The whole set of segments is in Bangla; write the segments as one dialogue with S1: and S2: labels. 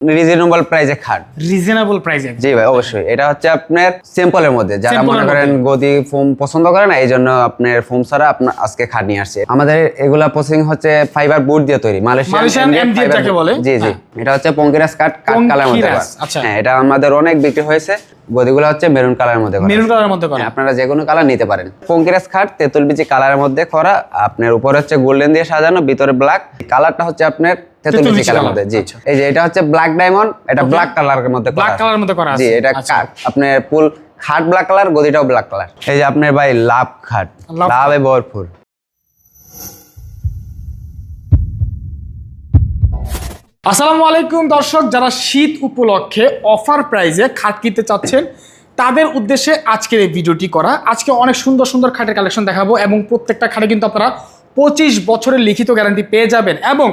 S1: রিজনেবল প্রাইসে খাট।
S2: রিজনেবল প্রাইসে
S1: জি ভাই অবশ্যই। এটা হচ্ছে আপনার সিম্পলের মধ্যে। যারা মনে করেন গদি ফোম পছন্দ করে না এই জন্য আপনার ফোম ছাড়া আপনার আজকে খাট নিয়ে আসছে। আমাদের এগুলা প্রসেসিং হচ্ছে ফাইবার বোর্ড দিয়ে তৈরি মালয়েশিয়ান
S2: যাকে বলে।
S1: জি জি। এটা হচ্ছে পঙ্কিরাস কাট কাট কালার মধ্যে।
S2: আচ্ছা।
S1: হ্যাঁ এটা আমাদের অনেক বিক্রি হয়েছে। গদিগুলো হচ্ছে মেরুন কালারের মধ্যে করা।
S2: মেরুন কালারের মধ্যে করা।
S1: হ্যাঁ, আপনারা যে কোনো কালার নিতে পারেন। পঙ্কিরাস খাট তেঁতুল বিচি কালারের মধ্যে করা। আপনার উপরে হচ্ছে গোল্ডেন দিয়ে সাজানো ভিতরে ব্ল্যাক কালারটা হচ্ছে আপনার তেঁতুল
S2: তেঁতুল
S1: বিচি
S2: বিচি
S1: কালার মধ্যে জি।
S2: আচ্ছা।
S1: এই যে এটা হচ্ছে ব্ল্যাক ডায়মন্ড এটা ব্ল্যাক কালারের মধ্যে
S2: ব্ল্যাক কালারের মধ্যে করা আছে।
S1: জি এটা
S2: আচ্ছা।
S1: আপনার ফুল খাট ব্ল্যাক কালার গদিটাও ব্ল্যাক কালার এই যে আপনার ভাই লাভ খাট।
S2: লাভ
S1: লাভে ভরপুর।
S2: আসসালামু আলাইকুম দর্শক যারা শীত উপলক্ষে অফার প্রাইজে খাট কিনতে চাচ্ছেন তাদের উদ্দেশ্যে আজকের এই ভিডিওটি করা। আজকে অনেক সুন্দর সুন্দর খাটের কালেকশন দেখাবো এবং প্রত্যেকটা খাটে কিন্তু আপনারা পঁচিশ বছরের লিখিত গ্যারান্টি পেয়ে যাবেন এবং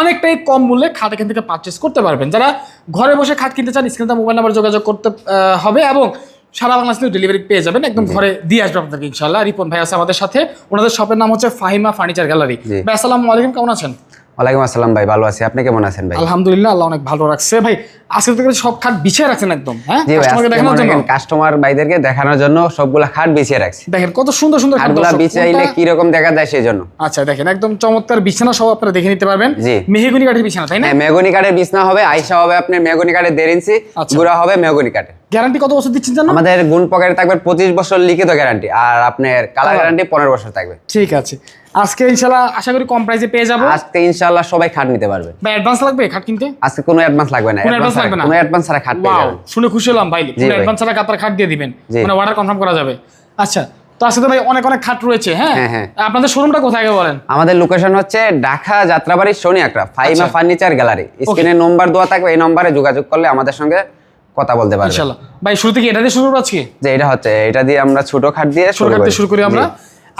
S2: অনেকটাই কম মূল্যে খাট এখান থেকে পারচেস করতে পারবেন। যারা ঘরে বসে খাট কিনতে চান স্ক্রিনে মোবাইল নাম্বার যোগাযোগ করতে হবে এবং সারা বাংলাদেশ থেকে ডেলিভারি পেয়ে যাবেন। একদম ঘরে দিয়ে আসবে আপনাদেরকে ইনশাল্লাহ রিপন ভাই আছে আমাদের সাথে। ওনাদের শপের নাম হচ্ছে ফাহিমা ফার্নিচার গ্যালারি। ভাই আসসালামু আলাইকুম কেমন আছেন?
S1: ওয়ালাইকুম আসসালাম ভাই ভালো আছি। আপনি কেমন আছেন ভাই?
S2: আলহামদুলিল্লাহ আল্লাহ অনেক ভালো রাখছে। ভাই আজকে সব খাট বিছিয়ে রাখছেন একদম হ্যাঁ? কাস্টমারকে দেখানোর জন্য?
S1: কাস্টমার ভাইদেরকে দেখানোর জন্য সবগুলা খাট বিছিয়ে রাখছি।
S2: দেখেন কত সুন্দর সুন্দর খাট
S1: খাটগুলা। বিছাইলে কি রকম দেখা যায় সেই জন্য
S2: আচ্ছা দেখেন একদম চমৎকার বিছানা সব আপনারা দেখে নিতে পারবেন। মেহগুনি কাঠের বিছানা তাই না?
S1: হ্যাঁ মেগনি কাঠের বিছনা হবে আইসা হবে আপনার মেগনি কাঠের দেড় ইঞ্চি
S2: আচ্ছা।
S1: গুড়া হবে মেগনি কাঠের।
S2: গ্যারান্টি কত বছর দিচ্ছেন জানো?
S1: আমাদের গুণ পকেটে থাকবে পঁচিশ বছর লিখিত গ্যারান্টি আর আপনার কালার গ্যারান্টি পনেরো বছর থাকবে।
S2: ঠিক আছে। আজকে ইনশাল্লাহ আশা করি কম প্রাইসে পেয়ে যাব।
S1: আজকে ইনশাল্লাহ সবাই খাট নিতে পারবে।
S2: ভাই অ্যাডভান্স লাগবে খাট কিনতে?
S1: আজকে কোনো অ্যাডভান্স লাগবে না অ্যাডভান্স
S2: লাগবে না?
S1: কোনো অ্যাডভান্স ছাড়া খাট পেয়ে যাবেন।
S2: শুনে খুশি হলাম ভাই। কোনো অ্যাডভান্স ছাড়া আপনার খাট দিয়ে দিবেন। মানে অর্ডার কনফার্ম করা যাবে। আচ্ছা তো তো ভাই অনেক অনেক খাট রয়েছে হ্যাঁ?
S1: হ্যাঁ, হ্যাঁ।
S2: আপনাদের শোরুমটা কোথায় আগে বলেন?
S1: আমাদের লোকেশন হচ্ছে ঢাকা যাত্রাবাড়ি আকরা ফাইমা
S2: আচ্ছা।
S1: ফার্নিচার গ্যালারি স্ক্রিনে নম্বর দেওয়া থাকবে এই নম্বরে যোগাযোগ করলে আমাদের সঙ্গে কথা বলতে পারবে।
S2: ইনশাল্লাহ। ভাই শুরু থেকে এটা দিয়ে শুরু করব আজকে?
S1: যে এটা হচ্ছে এটা দিয়ে আমরা ছোট খাট দিয়ে
S2: শুরু করতে শুরু করি আমরা।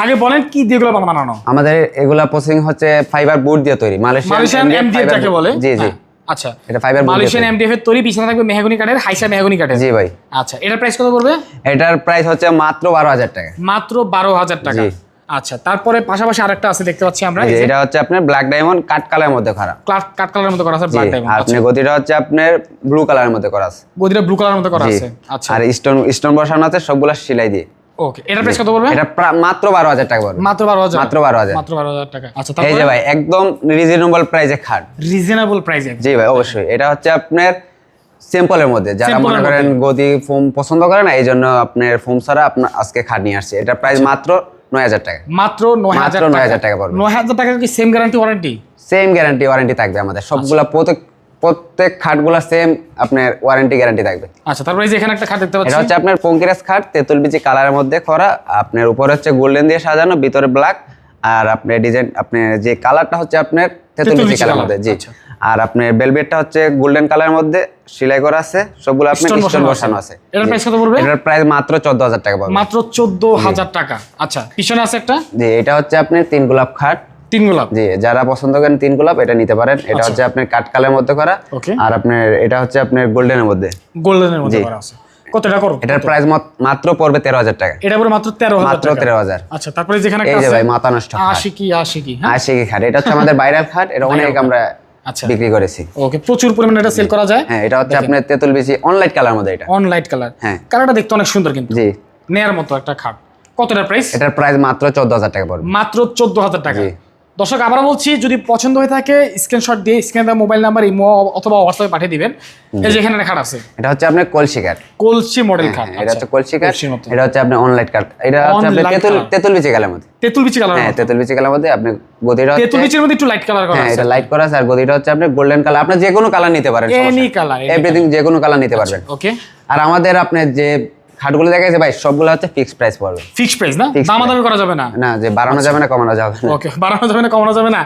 S2: আগে বলেন কি দিয়ে এগুলো বানানো?
S1: আমাদের এগুলা প্রসেসিং হচ্ছে ফাইবার বোর্ড দিয়ে তৈরি মালয়েশিয়ান
S2: এমডিএফ যাকে বলে?
S1: জি জি।
S2: হ্যাঁ, আচ্ছা।
S1: এটা ফাইবার বোর্ড
S2: মালয়েশিয়ান এমডিএফ এর তৈরি পিছনে থাকবে মেহগনি কাঠের হাইসা মেহগনি কাঠের।
S1: জি ভাই।
S2: আচ্ছা এটার প্রাইস কত পড়বে?
S1: এটার প্রাইস হচ্ছে মাত্র বারো হাজার টাকা।
S2: মাত্র বারো হাজার টাকা।
S1: জি।
S2: আচ্ছা তারপরে পাশাপাশি আরেকটা আছে দেখতে পাচ্ছি আমরা
S1: এটা হচ্ছে আপনার ব্ল্যাক ডায়মন্ড কাট কালারের মধ্যে করা।
S2: কাট কালারের মধ্যে করা আছে ব্ল্যাক ডায়মন্ড
S1: আপনি গদিটা হচ্ছে আপনার ব্লু কালারের মধ্যে করা আছে।
S2: গদিটা ব্লু কালারের মধ্যে করা আছে আচ্ছা।
S1: আর স্টোন স্টোন বসানো আছে সবগুলা সেলাই দিয়ে।
S2: ওকে এটার প্রাইস কত পড়বে?
S1: এটা মাত্র বারো হাজার টাকা পড়বে।
S2: মাত্র বারো হাজার?
S1: মাত্র বারো হাজার।
S2: মাত্র বারো হাজার টাকা। আচ্ছা তাহলে
S1: এই যে ভাই একদম রিজনেবল প্রাইসে খাট।
S2: রিজনেবল প্রাইসে
S1: জি ভাই অবশ্যই। এটা হচ্ছে আপনার সিম্পলের মধ্যে। যারা মনে করেন গদি ফোম পছন্দ করে না এই জন্য আপনার ফোম ছাড়া আপনার আজকে খাট নিয়ে আসছে। এটা প্রাইস মাত্র নয় হাজার টাকা।
S2: মাত্র নয় হাজার
S1: 9,000 টাকা। পড়বে।
S2: নয় হাজার টাকা কি same guarantee warranty
S1: same guarantee warranty থাকবে আমাদের। সবগুলা প্রত্যেক প্রত্যেক খাটগুলা সেম আপনার ওয়ারেন্টি গ্যারান্টি থাকবে।
S2: আচ্ছা তারপরে এই যে এখানে একটা খাট দেখতে
S1: এটা হচ্ছে আপনার পঙ্কিরাস খাট তেঁতুল বিচি কালারের মধ্যে করা আপনার উপরে হচ্ছে গোল্ডেন দিয়ে সাজানো ভিতরে ব্ল্যাক আর আপনার ডিজাইন আপনার যে কালারটা হচ্ছে আপনার তেঁতুল
S2: তেঁতুল
S1: বিচি
S2: বিচি
S1: কালার মধ্যে জি।
S2: আচ্ছা।
S1: আর আপনার বেলভেটটা হচ্ছে গোল্ডেন কালারের মধ্যে সেলাই করা আছে সবগুলো আপনার স্টোন
S2: বসানো আছে। এটার price কত পড়বে?
S1: এটার প্রাইস মাত্র চোদ্দ হাজার টাকা পড়বে।
S2: মাত্র চোদ্দ হাজার টাকা। আচ্ছা পিছনে আছে একটা?
S1: জি এটা হচ্ছে আপনার তিন গোলাপ খাট।
S2: তিন গোলাপ?
S1: জি যারা পছন্দ করেন তিন গোলাপ এটা নিতে পারেন। এটা হচ্ছে আপনার কাঠ কালের মধ্যে করা। আর আপনার এটা হচ্ছে আপনার গোল্ডেনের মধ্যে।
S2: গোল্ডেনের মধ্যে করা আছে। কত টাকা করো?
S1: এটার প্রাইস মাত্র পড়বে তেরো হাজার টাকা।
S2: এটা পরে মাত্র তেরো
S1: মাত্র
S2: টাকা।
S1: তেরো হাজার।
S2: আচ্ছা তারপরে যেখানে
S1: এই যে ভাই মাথা নষ্ট
S2: আশিকি আশিকি হ্যাঁ?
S1: আশিকি খাট। এটা হচ্ছে আমাদের বাইরের খাট এটা অনেক আমরা
S2: আচ্ছা।
S1: বিক্রি করেছি।
S2: ওকে প্রচুর পরিমাণে এটা সেল করা যায়।
S1: হ্যাঁ এটা হচ্ছে আপনার তেঁতুল বেশি অনলাইট কালার মধ্যে এটা।
S2: অন লাইট কালার
S1: হ্যাঁ।
S2: কালারটা দেখতে অনেক সুন্দর কিন্তু।
S1: জি।
S2: নেয়ার মতো একটা খাট। কতটা প্রাইস
S1: এটার প্রাইস মাত্র চোদ্দ হাজার টাকা পড়বে।
S2: মাত্র চোদ্দ হাজার টাকা।
S1: জি।
S2: দর্শক আবার বলছি যদি পছন্দ হয়ে থাকে স্ক্রিনশট দিয়ে স্ক্রিনে মোবাইল নাম্বার ইমো অথবা হোয়াটসঅ্যাপে পাঠিয়ে দিবেন। এই যে এখানে খাট আছে।
S1: এটা হচ্ছে আপনার কলসি কাঠ
S2: কলসি মডেল খাট
S1: হ্যাঁ, এটা হচ্ছে কলসি কাঠ এটা হচ্ছে আপনার অনলাইট কাঠ এটা হচ্ছে আপনার তেঁতুল। তেঁতুল কালার মধ্যে।
S2: তেঁতুল বিচি কালার
S1: হ্যাঁ তেঁতুল বেশি কালার মধ্যে আপনি গদিটা হচ্ছে
S2: তেঁতুল বিচির মধ্যে একটু লাইট কালার করা
S1: হ্যাঁ
S2: আছে।
S1: এটা লাইট করা আছে আর গদিটা হচ্ছে আপনি গোল্ডেন কালার আপনি যে কোনো কালার নিতে পারেন
S2: colour, any
S1: এভরিথিং যে কোনো কালার নিতে পারবেন।
S2: ওকে
S1: আর আমাদের আপনার যে খাটগুলো দেখা যাচ্ছে ভাই সবগুলো হচ্ছে ফিক্সড প্রাইস পড়বে।
S2: ফিক্সড প্রাইস না? দামাদামি করা যাবে না?
S1: না যে বাড়ানো যাবে না কমানো যাবে না।
S2: ওকে বাড়ানো যাবে না কমানো যাবে না।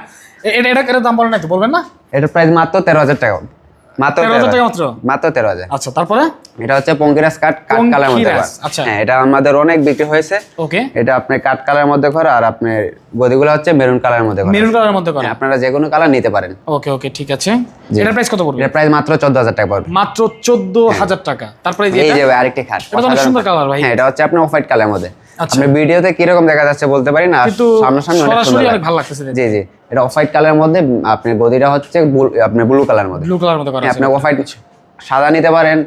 S2: এটা এটা দাম বলেন না একটু বলবেন না?
S1: এটা প্রাইস মাত্র তেরো হাজার টাকা। মাত্র
S2: 13,000 টাকা মাত্র?
S1: মাত্র তেরো হাজার।
S2: আচ্ছা তারপরে?
S1: এটা হচ্ছে পঙ্কিরাস কালার মধ্যে।
S2: আচ্ছা।
S1: হ্যাঁ এটা আমাদের অনেক বিক্রি হয়েছে।
S2: ওকে।
S1: এটা আপনার কাঠ কালার মধ্যে করা আর আপনার গদিগুলো হচ্ছে মেরুন কালার মধ্যে করা।
S2: মেরুন কালারের মধ্যে করা।
S1: হ্যাঁ, আপনারা যে কোনো কালার নিতে পারেন।
S2: ওকে ওকে ঠিক আছে। এটার প্রাইস কত পড়বে?
S1: এটার প্রাইস মাত্র চোদ্দ হাজার টাকা পড়বে।
S2: মাত্র চোদ্দ হাজার টাকা। তারপরে এই যে এটা?
S1: আরেকটি খাট।
S2: এটা অনেক সুন্দর colour ভাই।
S1: হ্যাঁ এটা হচ্ছে আপনার অফ হোয়াইট কালার মধ্যে।
S2: আচ্ছা।
S1: আপনি ভিডিওতে কীরকম দেখা যাচ্ছে বলতে পারি না সামনাসামনি
S2: সরাসরি অনেক ভালো লাগতেছে
S1: জি জি। এটা অফ হোয়াইট কালারের মধ্যে আপনার গদিটা হচ্ছে বুল- আপনার ব্লু কালার মধ্যে।
S2: ব্লু কালার মতো করা
S1: হ্যাঁ,
S2: আছে।
S1: আপনি অফ হোয়াইট সাদা নিতে পারেন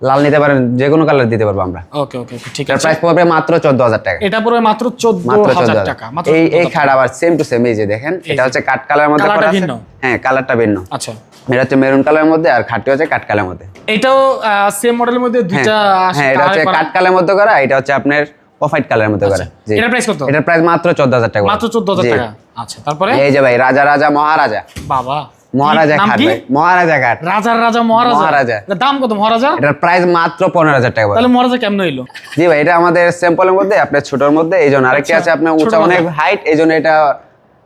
S1: লাল নিতে পারেন যে কোনো কালার দিতে পারব আমরা।
S2: ওকে ওকে ঠিক আছে।
S1: প্রাইস পড়বে মাত্র চোদ্দ হাজার টাকা।
S2: এটা পড়বে মাত্র চোদ্দ
S1: মাত্র চোদ্দ
S2: হাজার
S1: হাজার
S2: টাকা মাত্র
S1: এই এই খাট আবার সেম টু সেম এই যে দেখেন এটা হচ্ছে কাঠ কালারের মধ্যে করা আছে। হ্যাঁ কালারটা ভিন্ন।
S2: আচ্ছা।
S1: এটা হচ্ছে মেরুন কালারের মধ্যে আর খাটটি হচ্ছে কাঠ কালারের মধ্যে।
S2: এটাও সেম মডেলের মধ্যে দুইটা
S1: হ্যাঁ এটা হচ্ছে কাঠ কালারের মধ্যে করা এটা হচ্ছে আপনার অফ হোয়াইট কালারের মধ্যে করে। এটা
S2: এটার প্রাইস কত?
S1: এটার প্রাইস মাত্র চোদ্দ হাজার টাকা
S2: মাত্র চোদ্দ হাজার
S1: জি।
S2: টাকা। আচ্ছা তারপরে?
S1: এই যে ভাই রাজা রাজা মহারাজা।
S2: বাবা।
S1: মহারাজা ভাই মহারাজা খাট
S2: রাজার রাজা মহারাজা?
S1: মহারাজা।
S2: এটা দাম কত মহারাজা?
S1: এটার প্রাইস মাত্র পনেরো হাজার টাকা।
S2: তাহলে মহারাজা কেমন হইল?
S1: জি ভাই এটা আমাদের স্যাম্পলের মধ্যে আপনার ছোটর মধ্যে এই জন্য আরেকটি
S2: আচ্ছা,
S1: আছে আপনার উঁচা অনেক হাইট এই জন্য এটা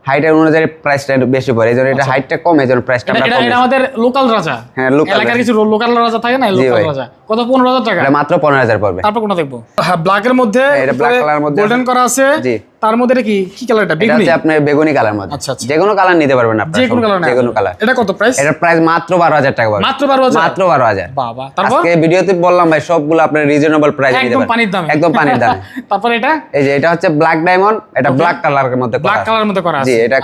S1: হাইটের অনুযায়ী প্রাইসটা একটু বেশি পড়ে এই জন্য এটা হাইটটা কম এই জন্য প্রাইসটা
S2: এটা
S1: আমরা
S2: এটা আমাদের লোকাল রাজা।
S1: হ্যাঁ, লোকাল
S2: এলাকার কিছু লোকাল রাজা থাকে না লোকাল রাজা। কত? পনেরো হাজার টাকা।
S1: এটা মাত্র পনেরো হাজার পড়বে।
S2: তারপর কোনটা দেখব? হ্যাঁ ব্ল্যাকের মধ্যে
S1: এটা ব্ল্যাক কালারের মধ্যে
S2: গোল্ডেন করা আছে।
S1: জি।
S2: তার মধ্যে কি? কি কালার এটা?
S1: এটা
S2: বেগুনি?
S1: হচ্ছে আপনার বেগুনি কালার মধ্যে।
S2: আচ্ছা।
S1: যে কোনো কালার নিতে পারবেন আপনারা
S2: যে কোনো কালার
S1: যে কোনো কালার
S2: এটা কত প্রাইস
S1: এটার প্রাইস মাত্র বারো হাজার টাকা পড়বে।
S2: মাত্র বারো হাজার?
S1: মাত্র বারো হাজার।
S2: বাবা তারপর?
S1: আজকে ভিডিওতে বললাম ভাই সবগুলো আপনার রিজনেবল প্রাইস নিতে
S2: একদম পানির দামে।
S1: একদম পানির দামে।
S2: তারপর এটা?
S1: এই যে এটা হচ্ছে ব্ল্যাক ডায়মন্ড এটা ব্ল্যাক কালারের মধ্যে করা
S2: ব্ল্যাক। কালারের মধ্যে করা আছে। জি
S1: এটা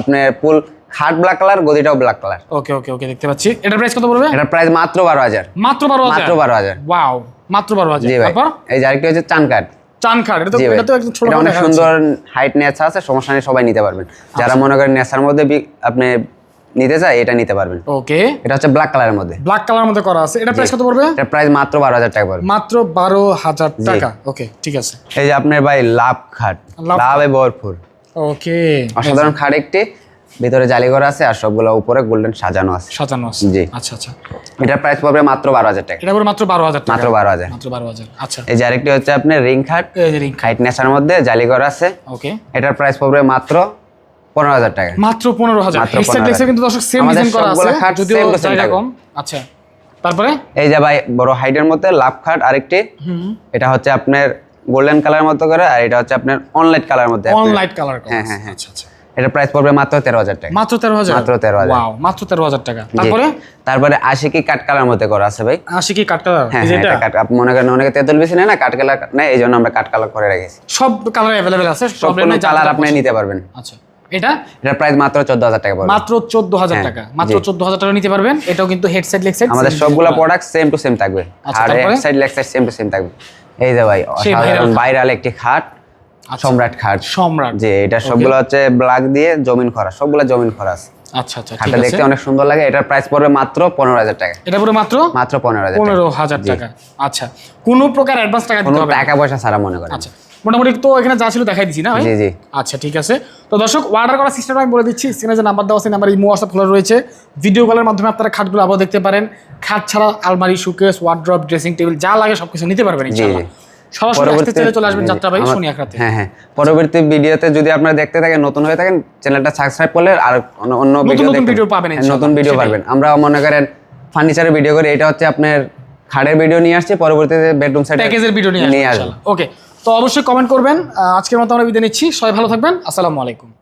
S1: আপনার ফুল খাট black colour গদিটাও black colour
S2: okay okay okay দেখতে পাচ্ছি। এটার প্রাইস কত পড়বে?
S1: এটার প্রাইস মাত্র বারো হাজার।
S2: মাত্র বারো হাজার?
S1: মাত্র বারো হাজার।
S2: ওয়াও মাত্র বারো হাজার।
S1: জি ভাই।
S2: তারপর?
S1: এই যে আরেকটি হচ্ছে চান কাঠ
S2: এটা তো এটা তো একদম ছোট
S1: এটা অনেক সুন্দর হাইট নেচার আছে সমস্যা নেই সবাই নিতে পারবেন। যারা
S2: আচ্ছা।
S1: মনে করেন নেচার মধ্যে আপনি নিতে চায় এটা নিতে পারবেন।
S2: ওকে।
S1: এটা হচ্ছে ব্ল্যাক কালারের মধ্যে।
S2: ব্ল্যাক কালার মধ্যে করা আছে। এটা প্রাইস কত পড়বে?
S1: এটার প্রাইস মাত্র বারো হাজার টাকা পড়বে।
S2: মাত্র বারো হাজার টাকা। ওকে ঠিক আছে।
S1: এই যে আপনার ভাই লাভ খাট।
S2: লাভ
S1: লাভে ভরপুর।
S2: ওকে।
S1: অসাধারণ খাট একটি। ভিতরে জালি করা আছে আর সবগুলো উপরে গোল্ডেন সাজানো আছে।
S2: সাজানো আছে।
S1: জি।
S2: আচ্ছা আচ্ছা।
S1: এটার প্রাইস পড়বে মাত্র বারো হাজার টাকা।
S2: এটা মাত্র বারো হাজার টাকা।
S1: মাত্র বারো হাজার।
S2: মাত্র বারো হাজার। আচ্ছা।
S1: এই যে আরেকটি হচ্ছে আপনার রিং খাট।
S2: ring।
S1: হাইট নেচার মধ্যে জালি করা আছে।
S2: ওকে
S1: এটার প্রাইস পড়বে মাত্র পনেরো হাজার টাকা।
S2: মাত্র পনেরো হাজার।
S1: মাত্র
S2: হেডসেট
S1: 15,000
S2: দেখছে কিন্তু দর্শক সেম ডিজাইন করা আছে
S1: খাট
S2: যদিও জায়গা কম। আচ্ছা। তারপরে?
S1: এই যে ভাই বড় হাইটের মধ্যে লাভ খাট আরেকটি।
S2: হুম।
S1: এটা হচ্ছে আপনার গোল্ডেন কালার মতো করে আর এটা হচ্ছে আপনার অনলাইট কালার মধ্যে
S2: অন
S1: আপনার-
S2: লাইট কালার
S1: হ্যাঁ, হ্যাঁ, হ্যাঁ।
S2: আচ্ছা আচ্ছা।
S1: এটার প্রাইস পড়বে মাত্র তেরো হাজার টাকা।
S2: মাত্র তেরো হাজার?
S1: মাত্র 13,000
S2: ওয়াও মাত্র তেরো হাজার টাকা। তারপরে?
S1: তারপরে আশিকি কাঠ কালার মধ্যে করা আছে ভাই।
S2: আশি কি কাট কালার?
S1: হ্যাঁ
S2: এই যে
S1: হ্যাঁ,
S2: এটা?
S1: এটা কাঠ আপনি মনে করেন অনেকে তেঁতুল বেশি নেয় না কাঠ কালার নেয় এই জন্য আমরা কাঠ কালার করে রেখেছি।
S2: সব কালার অ্যাভেলেবেল আছে
S1: সব কালার আপনি নিতে পারবেন।
S2: আচ্ছা এটা?
S1: এটার প্রাইস মাত্র চোদ্দ হাজার টাকা পড়বে।
S2: মাত্র চোদ্দ হাজার
S1: হ্যাঁ,
S2: টাকা। মাত্র
S1: জি।
S2: চোদ্দ হাজার টাকা নিতে পারবেন। এটাও কিন্তু হেডসেট লেগসেট
S1: আমাদের সবগুলো প্রোডাক্ট সেম টু সেম থাকবে।
S2: আচ্ছা,
S1: আর? এক leg side same to same থাকবে। এই যে ভাই ভাইরাল একটি খাট। সম্রাট খাট।
S2: সম্রাট।
S1: যে এটা সবগুলো হচ্ছে ব্ল্যাক দিয়ে জমিন খরা সবগুলো জমিন খরা আছে।
S2: আচ্ছা আচ্ছা
S1: খাটটা দেখতে অনেক সুন্দর লাগে এটার প্রাইস পড়বে মাত্র পনেরো হাজার টাকা।
S2: এটা পুরো মাত্র?
S1: মাত্র পনেরো হাজার
S2: পনেরো হাজার টাকা। আচ্ছা কোনো প্রকার অ্যাডভান্স টাকা দিতে হবে
S1: টাকা পয়সা ছাড়া মনে করেন।
S2: আচ্ছা মোটামুটি তো এখানে যা ছিল দেখাই দিছি না
S1: জি জি।
S2: আচ্ছা ঠিক আছে। তো দর্শক অর্ডার করার সিস্টেমটা আমি বলে দিচ্ছি। স্ক্রিনে যে নাম্বার দেওয়া আছে নাম্বার ইমো হোয়াটসঅ্যাপ খোলা রয়েছে। ভিডিও কলের মাধ্যমে আপনারা খাটগুলো আবার দেখতে পারেন। খাট ছাড়া আলমারি সুকেস ওয়ার্ড্রপ ড্রেসিং টেবিল যা লাগে সবকিছু নিতে পারবেন ইনশাআল্লাহ। একরাতে
S1: হ্যাঁ হ্যাঁ পরবর্তী ভিডিওতে যদি আপনারা দেখতে থাকেন নতুন হয়ে থাকেন চ্যানেলটা সাবস্ক্রাইব করলে আর অন্য ভিডিও
S2: পাবেন
S1: হ্যাঁ, নতুন ভিডিও পাবেন। আমরা মনে করেন ফার্নিচারের ভিডিও করি এটা হচ্ছে আপনার খাড়ের ভিডিও নিয়ে আসছি পরবর্তীতে বেডরুম সেট
S2: প্যাকেজের ভিডিও নিয়ে
S1: আসব
S2: ওকে তো অবশ্যই কমেন্ট করবেন। আজকের মতো আমরা বিদায় নিচ্ছি। সবাই ভালো থাকবেন। আসসালামু আলাইকুম।